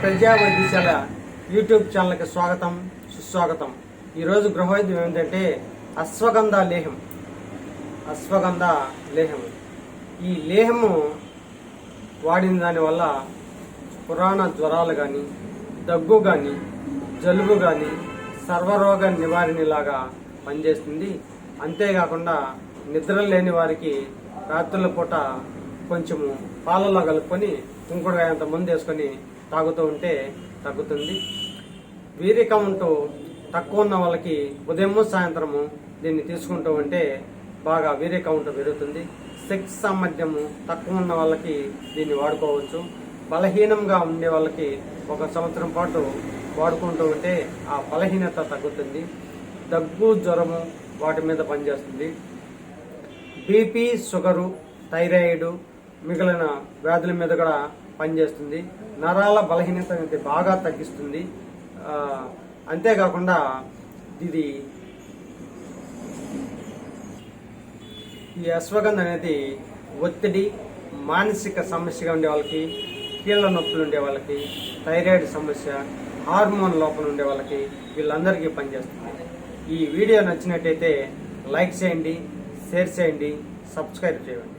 ప్రజా వైద్యశాల యూట్యూబ్ ఛానల్కి స్వాగతం సుస్వాగతం. ఈరోజు గృహవైద్యం ఏంటంటే అశ్వగంధ లేహం అశ్వగంధ లేహం ఈ లేహము వాడిన దానివల్ల పురాణ జ్వరాలు కానీ దగ్గు కానీ జలుబు కానీ సర్వరోగ నివారణలాగా పనిచేస్తుంది. అంతేకాకుండా నిద్ర లేని వారికి రాత్రుల పూట కొంచెము పాలలో కలుపుకొని కుంకుడుకాయ అంత ముందు వేసుకొని తాగుతూ ఉంటే తగ్గుతుంది. వీరి కౌంట్ తక్కువ ఉన్న వాళ్ళకి ఉదయము సాయంత్రము దీన్ని తీసుకుంటూ ఉంటే బాగా వీరి కౌంట్ పెరుగుతుంది. సెక్స్ సామర్థ్యము తక్కువ ఉన్న వాళ్ళకి దీన్ని వాడుకోవచ్చు. బలహీనంగా ఉండే వాళ్ళకి ఒక సంవత్సరం పాటు వాడుకుంటూ ఉంటే ఆ బలహీనత తగ్గుతుంది. దగ్గు జ్వరము వాటి మీద పనిచేస్తుంది. బీపీ షుగరు థైరాయిడ్ మిగిలిన వ్యాధుల మీద కూడా పనిచేస్తుంది. నరాల బలహీనత అనేది బాగా తగ్గిస్తుంది. అంతేకాకుండా ఇది ఈ అశ్వగంధ అనేది ఒత్తిడి మానసిక సమస్యగా ఉండే వాళ్ళకి కీళ్ళ నొప్పులు ఉండే వాళ్ళకి థైరాయిడ్ సమస్య హార్మోన్ లోపల ఉండే వాళ్ళకి వీళ్ళందరికీ పనిచేస్తుంది. ఈ వీడియో నచ్చినట్టయితే లైక్ చేయండి షేర్ చేయండి సబ్స్క్రైబ్ చేయండి.